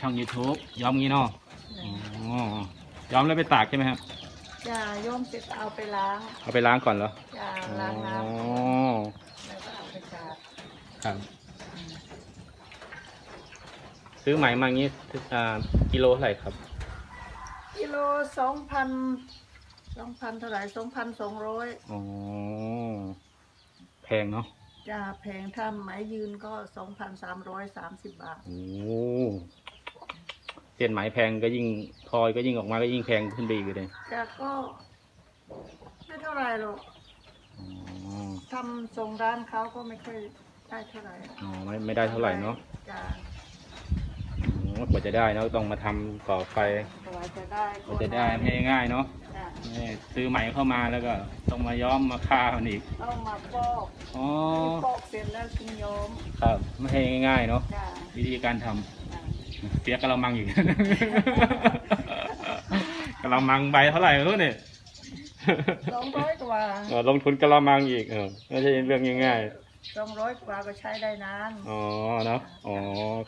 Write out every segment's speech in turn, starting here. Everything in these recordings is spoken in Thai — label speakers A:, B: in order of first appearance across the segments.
A: ช่อง YouTube ย้อมงี้เนาะอ๋อย้อมแล้วไปตากใช่ไหมครับ
B: จะโยมเสร็จเอาไปล้าง
A: เอาไปล้างก่อนเหรอ
B: จะล้างน้
A: อ๋อำ
B: แล้วก็เอาไปตาก
A: ครับ ซื้อไหมมางี้อ่ากิโลเท่าไหร่ครับ
B: กิโลสองพันสองพันเท่าไหร่สองพันสองร้อย
A: อ๋อแพงเนาะ
B: จะแพงถ้าไหมยืนก็สองพันสามร้อยสามสิบบาท
A: โอ้ เส้นไหมแพงก็ยิ่งทอยก็ยิ่งออกมาก็ยิ่งแพงขึ้นไปอีกเลย
B: จะก็ไม่เท่าไหร่หรอก
A: อ๋อ
B: ทำส่งร้านเขาก็ไม่ค่อยได้เท่าไหร่
A: อ๋อไม่ไม่ได้เท่าไหร่เนาะ
B: จะ
A: อ๋อกว่าจะได้เนาะต้องมาทำก่อไฟ
B: กว่าจะได้
A: กว่าจะได้ไม่ง่ายเนาะ
B: จะ
A: นี่ซื้อไหมเข้ามาแล้วก็ ต้องมาย้อมมาฆ่ามันอีก
B: ต้องมาปอก
A: อ๋อ
B: ปอกเสร็จแล้วกินโยม
A: ครับไม่ให้ง่ายๆเนาะ
B: จ้ะ
A: วิธีการทำ
B: จ้ะ
A: เสียกระมังอีก กระมังใบเท่าไหร่ไม่รู้เนี่ย
B: สองร้อยกว่า
A: เออลงทุนกระมังอีกเออไม่ใช่เรื่องง่าย
B: สองร้อยกว่าก็ใช้ได้นาน
A: ๆอ๋อเนาะอ๋อ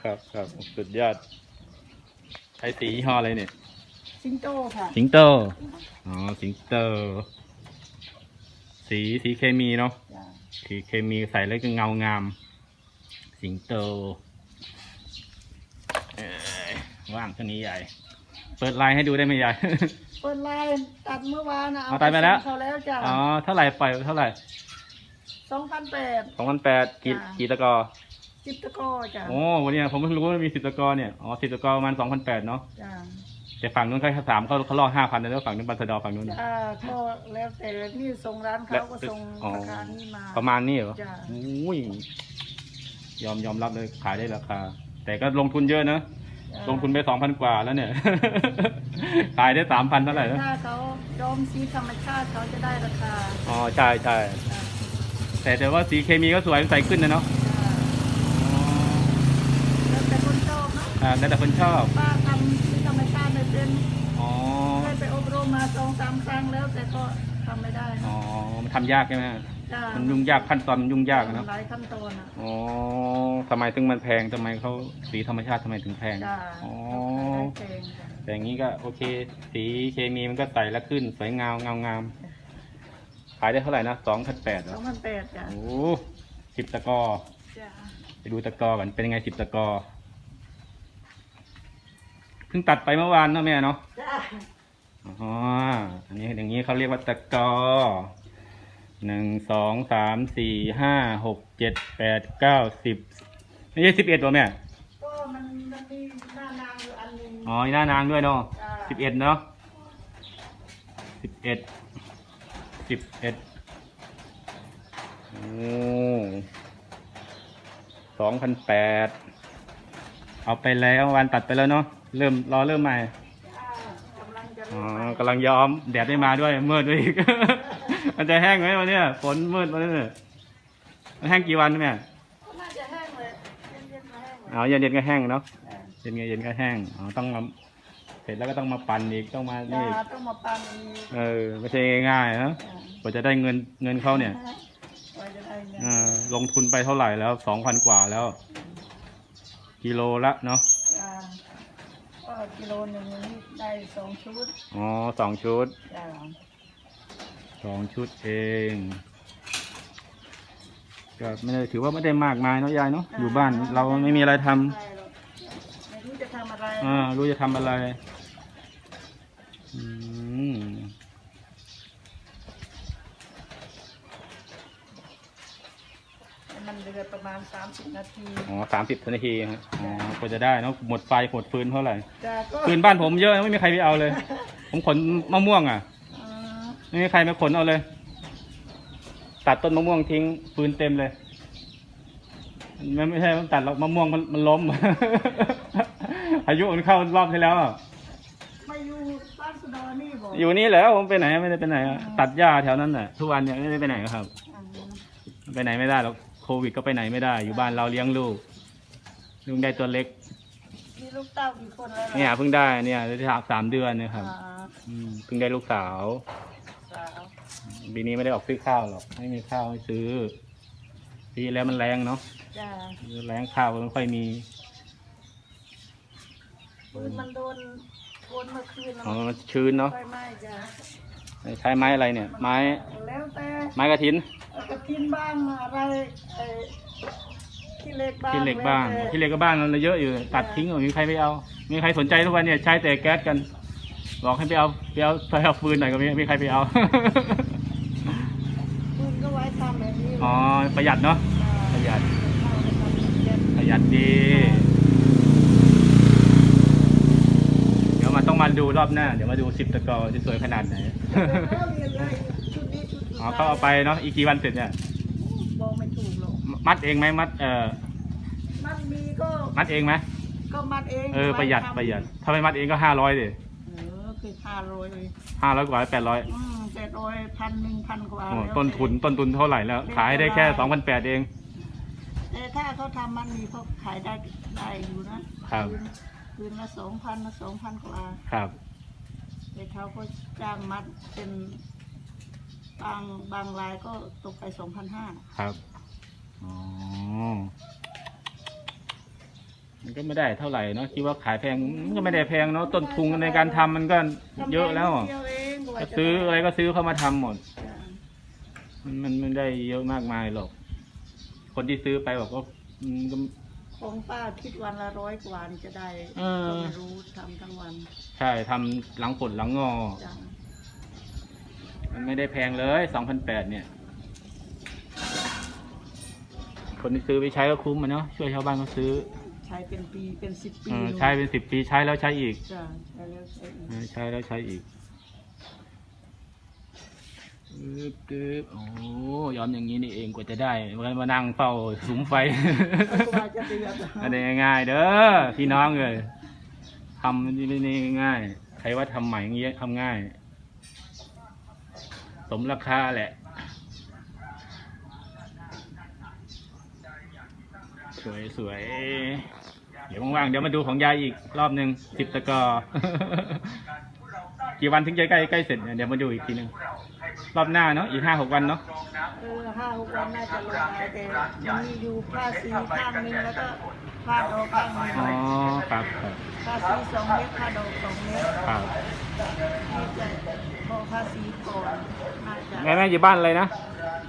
A: ครับครับสุดยอดใช้สียี่ห้ออะไรเนี่ย
B: สิงโตค่ะ
A: สิงโตอ๋อสิงโตสีสีเคมีเนาะ
B: จ้ะ
A: สีเคมีใส่แล้วก็เงางาม สิงโตเอ้ย ว่างเท่านี้ใหญ่เปิดไลน์ให้ดูได้ไหมยาย
B: เปิดไลน์ตัดเมื่อวานนะ
A: เอาตัดไปแล้ว
B: ส่งเขาแล้วจ้ะ
A: อ๋อเท่าไหร่ปล่อยเท่าไหร่
B: สองพันแปด
A: สองพันแปดกี่
B: จ้ะ
A: กี่ตะกอ
B: สิบตะกร้อจ้ะ
A: โอ้วันนี้ผมเพิ่งรู้ว่ามีสิบตะกอเนี่ยอ๋อสิบตะกอประมาณสองพันแปดเนาะ
B: จ้ะ
A: แต่ฝั่งนู้นเขาสามเขาเขาล่อห้าพันแล้วฝั่งนู้นบัตรดอฝั่งนู้น
B: จ้ะก็แล้วแต่นี่ส่งร้านเขาก็ส่ง
A: อ๋อ
B: ราคานี้มา
A: ประมาณนี้เหรอ
B: จ้ะ
A: โอ้ยยอมยอมรับเลยขายได้ราคาแต่ก็ลงทุนเยอะนะ
B: จ้ะ
A: ลงทุนไปสองพันกว่าแล้วเนี่ย ขายได้สามพันเท่าไหร่นะ
B: ถ้าเขายอมสีธรรมชาติเขาจะได้ราคา
A: อ๋อใช่ใช่
B: จ้ะ
A: แต่แต่ว่าสีเคมีก็สวยใสขึ้นนะเนาะ
B: จ้ะแล้วแต่คนชอบเนอะ
A: อ่าแล้วแต่คนชอบ
B: ป้าทำสีธรรมชาติไม่เป็น
A: อ๋อ
B: เคยไปอบรมมาสองสามครั้งแล้วแต่ก็ทำไม่ได้
A: อ๋อมันทำยากใช่ไหม
B: จ้ะ
A: มันยุ่งยากขั้นตอนมันยุ่งยากอะเนาะ
B: หลายขั้นตอนอะ
A: อ๋อทำไมถึงมันแพงทำไมเขาสีธรรมชาติทำไมถึงแพง
B: จ้ะ
A: อ๋อ
B: ขายได้แพงจ้ะ
A: แต่อย่างนี้ก็โอเค สีเคมีมันก็ใสแล้วขึ้น สวยงามงามงามขายได้เท่าไหร่นะสองพันแปด
B: สองพันแปดจ้ะ
A: โอ้สิบตะกอ
B: จ้ะ
A: ไปดูตะกอกันเป็นยังไงสิบตะกอเพิ่งตัดไปเมื่อวานเนาะแม่เนาะ
B: จ้ะ
A: อ๋ออันนี้อย่างนี้เขาเรียกว่าตะกอ หนึ่งสองสามสี่ห้าหกเจ็ดแปดเก้าสิบไม่ใช่สิบเอ็ดหรอแม่
B: ก็มันมันมีหน้านางอยู่อันหนึง
A: อ๋อมีหน้านางด้วยเนาะ
B: จ้ะ
A: สิบเอ็ดเนาะสิบเอ็ดสิบเอ็ดโอ้สองพันแปดเอาไปแล้ววันตัดไปแล้วเนาะเริ่มรอเริ่มใหม่
B: จ้ะกำลังจะ
A: อ๋อ
B: เริ่ม
A: กำลังย้อมแดดไม่มาด้วยมืดด้วยอีก มันจะแห้งไหมวันเนี้ยฝนมืดมาเนี่ยมันแห้งกี่วันเนี่ย
B: ก็น่าจะแห้งเลยเย็นๆมาแห้งเลย
A: อ๋อเย็นเย็นๆก็แห้งเนาะ
B: จ้ะ
A: เย็นๆเย็นๆก็แห้งอ๋อต้องมาเสร็จแล้วก็ต้องมาปั่นอีกต้องมา
B: จ้ะ
A: นี่อีก
B: ต้องมาปั้นอีก
A: เออไม่ใช่ง่ายๆนะ
B: จ้ะ
A: กว่าจะได้เงินเงินเขาเนี่ย
B: กว่าจะได้เงิน
A: เออลงทุนไปเท่าไหร่แล้วสองพันกว่าแล้ว กิโลละเนาะ
B: จ้ะก็กิโลหนึ่งนี่ได้สองชุด
A: อ๋อสองชุด
B: จ้ะ
A: สองชุดเองก็ไม่ได้ถือว่าไม่ได้มากมายเนาะยายเนาะอยู่บ้านเราไม่มีอะไรทำ
B: ใช่หรอกไม่รู้จะทำอะไร
A: อ่ารู้จะทำอะไรอืม
B: มันเดือดประมาณ 30 นาที
A: อ๋อสามสิบนาทีฮะอ๋อกว่าจะได้เนาะหมดไฟหมดฟืนเท่าไหร่
B: จ้ะก็
A: ฟืนบ้านผมเยอะไม่มีใครไปเอาเลย ผมขนมะม่วงอะ
B: อ่า
A: ไม่มีใครมาขนเอาเลย ตัดต้นมะม่วงทิ้งฟืนเต็มเลยไม่ไม่ใช่มันตัดหรอกมะม่วงมันมันล้ม อายุมันเข้ารอบที่แล้วอะ
B: ไม่อยู่บ้านสุดอนี่บอก
A: อยู่นี่แล้วผมไปไหนไม่ได้ไปไหนอะตัดหญ้าแถวนั้นน่ะทุกวันเนี่ยไม่ได้ไปไหนครับ
B: อ่า
A: ไปไหนไม่ได้หรอกโควิดก็ไปไหนไม่ได้ อยู่บ้านเราเลี้ยงลูกลูกได้ตัวเล็ก
B: มีลูกเต้ากี่คนแล้วล่ะ
A: เนี่ยเพิ่งได้เนี่ยได้สามเดือนเนะครับ
B: อ่า
A: อืมเพิ่งได้ลูกสาว
B: สาว
A: ปีนี้ไม่ได้ออกซื้อข้าวหรอก ไม่มีข้าวให้ซื้อปีแล้วมันแรงเนาะ
B: จ้า
A: แรงข้าวไม่ค่อยมี
B: ปืนมันโดนโดนเมื่อคืนแล้ว
A: อ๋อมันชื้นเนาะ
B: ไฟไหม้จ้ะ
A: ใช้ไม้อะไรเนี่ย ไม้
B: แล้วแต่
A: ไม้กระถิน
B: เอากระทินบ้างอะไรเอ่อขี้เหล็กบ้าง
A: ขี้เหล็กบ้าง
B: แล้วแต่
A: ขี้เหล็กก็บ้างมันเยอะอยู่ตัดทิ้งไม่มีใครไปเอา มีใครสนใจทุกวันเนี่ยใช้แต่แก๊สกัน บอกให้ไปเอาไปเอาไปเอาฟืนหน่อยก็ไม่มีใครไปเอา
B: ปืนก็ไว้ทำแบบนี้
A: อ๋อประหยัดเนาะประหยัด
B: เอาไปทำแก๊ส
A: ประหยัดดี เดี๋ยวมาต้องมาดูรอบหน้า เดี๋ยวมาดูสิบตะกอจะสวยขนาดไหน
B: แล้วเรียนเลยชุดนี้ชุดสุด
A: อ๋อ
B: ท้าย
A: เขาเอาไปเนาะอีกกี่วันเสร็จเนี่ย
B: บอกไม่ถูกหรอก
A: มัดเองไหมมัดเอ่อ
B: มันมีก็
A: มัดเองไหม
B: ก็มัดเอง
A: เออประหยัด
B: ไว้ทำ
A: ประหยัดถ้าไม่มัดเองก็ห้าร้อยดิ
B: เออคือห้าร้อยเลย
A: ห้าร้อยกว่าแปดร้อย
B: อืมเจ็ดร้อยพันหนึ่งพันกว่า
A: โอ้
B: แล้ว
A: ต้นทุนต้นทุนเท่าไหร่แล้ว ขายได้แค่สองพันแปดเอง
B: แต่ถ้าเขาทำมันมีเขาขายได้ได้อยู่นะครับคืนคืนละสองพันละสองพันกว่า
A: ครับ
B: แต่เขาก็จ้างมัดเป็นบางบางรายก็ตกไปสองพันห้า
A: ครับอ๋อ มันก็ไม่ได้เท่าไหร่เนาะคิดว่าขายแพงมันก็ไม่ได้แพงเนาะต้นทุนในการทำมันก็เยอะแล้ว
B: เดียวเองกว่า
A: ก็
B: จะ
A: ซื้ออะไรก็ซื้อเข้ามาทำหมด
B: จ้ะ
A: มันมันไม่ได้เยอะมากมายหรอก คนที่ซื้อไปบอกว่าอืมก็
B: ของป้าคิดวันละร้อยกว่านี่จะได้
A: เออ
B: ก็ไม่รู้ทำทั้งวัน
A: ใช่ทำหลังผลหลังงอ
B: จ้ะ
A: มันไม่ได้แพงเลยสองพันแปดเนี่ย คนที่ซื้อไปใช้ก็คุ้มมันเนาะช่วยชาวบ้านเขาซื้อ
B: ใช้เป็นปีเป็นสิบปี
A: เออใช้เป็นสิบปีใช้แล้วใช้อีก
B: จ้ะใช้แล้วใช้อีก
A: เออใช้แล้วใช้อีกปึ๊บปึ๊บโอ้ย้อมอย่างนี้นี่เองกว่าจะได้มามานั่งเฝ้าสุมไฟ
B: กว่าจะเดือด
A: อันนี้ง่ายๆเด้อพี่น้องเลยทำนี่ไม่นี่ง่าย ใครว่าทำใหม่อย่างเงี้ยทำง่าย สมราคาแหละ สวยสวยเดี๋ยวว่างๆเดี๋ยวมาดูของยายอีกรอบหนึ่งสิบตะกอกี่วันถึงจะใกล้ใกล้เสร็จเนี่ยเดี๋ยวมาดูอีกทีหนึ่งรอบหน้าเนาะอีกห้าหกวันเนาะ
B: เออห้าหกวันน่าจะลงได้แต่มีอยู่ผ้าสีข้างหนึงแล้วก็ผ้าดอกข้างหนึง
A: อ๋อครับครับ
B: ผ้าสีสองเม็ดผ้าดอกสองเม็ด
A: ครับ
B: นี่จะพอผ้าสีก่อนน่าจะ
A: แม่แม่อยู่บ้านอะไรนะ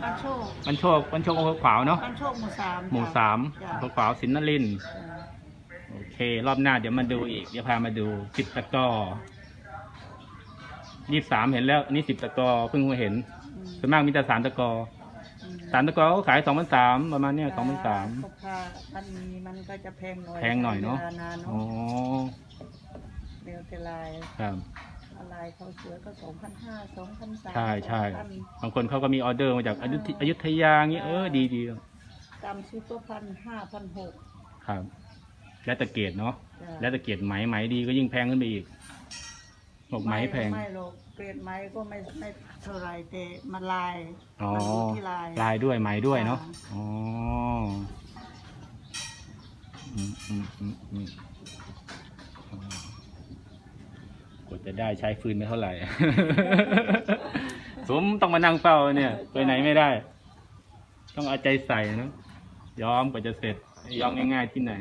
B: บ้านโชค
A: มันโชคมันโชคอำเภอขวาวเนาะ
B: บ้านโชคหมู่สาม
A: หมู่สาม
B: จ้ะ
A: อำเภอขวาวสินนรินทร์
B: จ้ะ
A: โอเค รอบหน้าเดี๋ยวมาดูอีก เดี๋ยวพามาดูสิบตะกร้อยี่สามเห็นแล้วอันนี่สิบตะกร้อเพิ่งมาเห็น
B: อืม
A: ส่วนมากมีแต่สามตะกร้อ
B: อืม
A: สามตะกร้อเขาขายสองพันสามประมาณเนี้ยสองพันสาม
B: พวกผ้ามันมีมันก็จะแพงหน่อย
A: แพงหน่อยเนาะ
B: วลนาน
A: อ๋อ
B: เนาะเดียวแต่ลาย
A: ครับ
B: ลายเขาสวยก็สองพันห้าสองพันสาม
A: ใช่ใช่ บางคนเขาก็มีออเดอร์มาจากอยุธอยุธยาเงี้ยเออดีดี
B: ตามซุปเปอร์พันห้าพันหก
A: ครับ แล้วแต่เกรดเนาะแล้วแต่เกรดไหมไหมดีก็ยิ่งแพงขึ้นไปอีกบอกไหมแพง
B: ไม่หรอกเกรดไหมก็ไม่ไม่เท่าไหรแต่มันลาย
A: อ๋อ
B: มันอยู่ที่ลาย
A: ลายด้วยไหมด้วยเนาะ
B: ค่ะ
A: อ๋ออืมอืมอืมอืมอ๋อกว่า จะได้ใช้ฟืนไม่เท่าไหร่ สมต้องมานั่งเฝ้าเนี่ย ไปไหนไม่ได้ ต้องเอาใจใส่นะ ยอมกว่าจะเสร็จ ยอมง่ายๆที่ไหน